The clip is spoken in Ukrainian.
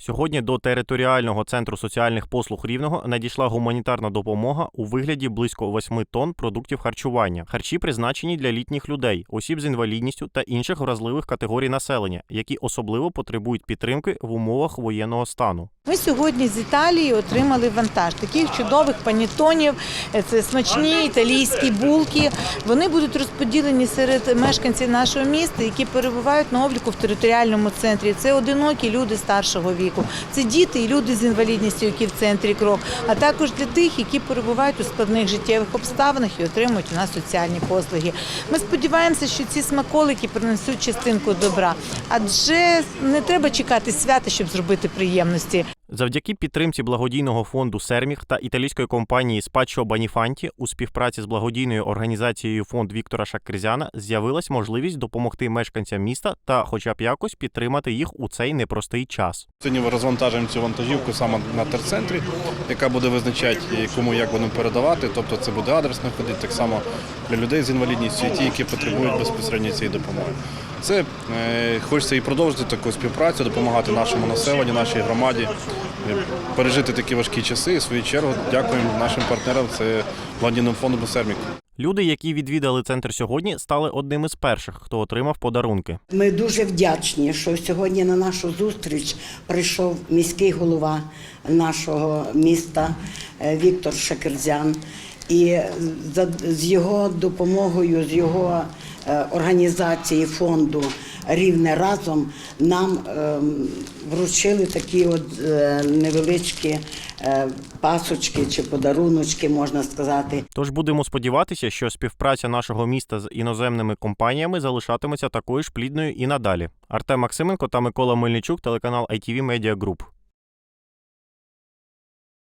Сьогодні до територіального центру соціальних послуг рівного надійшла гуманітарна допомога у вигляді близько 8 тонн продуктів харчування. Харчі призначені для літніх людей, осіб з інвалідністю та інших вразливих категорій населення, які особливо потребують підтримки в умовах воєнного стану. Ми сьогодні з Італії отримали вантаж таких чудових панітонів. Е, Це смачні італійські булки. Вони будуть розподілені серед мешканців нашого міста, які перебувають на обліку в територіальному центрі. Це одинокі люди старшого віку, це діти і люди з інвалідністю, які в центрі крок, а також для тих, які перебувають у складних життєвих обставинах і отримують у нас соціальні послуги. Ми сподіваємося, що ці смаколики принесуть частинку добра, адже не треба чекати свята, щоб зробити приємності. Завдяки підтримці благодійного фонду Серміх та італійської компанії Спачо Баніфанті у співпраці з благодійною організацією фонд Віктора Шакризяна з'явилась можливість допомогти мешканцям міста та, хоча б якось, підтримати їх у цей непростий час. Сьогодні розвантажуємо цю вантажівку саме на терцентрі, яка буде визначати, кому як будемо передавати. Тобто це буде адресно ходити так само для людей з інвалідністю ті, які потребують безпосередньо цієї допомоги. Це е, хочеться і продовжити таку співпрацю, допомагати нашому населенню, нашій громаді е, пережити такі важкі часи. І в свою чергу дякуємо нашим партнерам. Це благодійним фондом «Сермік». Люди, які відвідали центр сьогодні, стали одним із перших, хто отримав подарунки. Ми дуже вдячні, що сьогодні на нашу зустріч прийшов міський голова нашого міста е, Віктор Шакерзян. І за- з його допомогою, з його організації фонду Рівне разом нам ем, вручили такі от е, невеличкі е, пасочки чи подаруночки, можна сказати. Тож будемо сподіватися, що співпраця нашого міста з іноземними компаніями залишатиметься такою ж плідною і надалі. Артем Максименко та Микола Мельничук, телеканал ITV Media Group.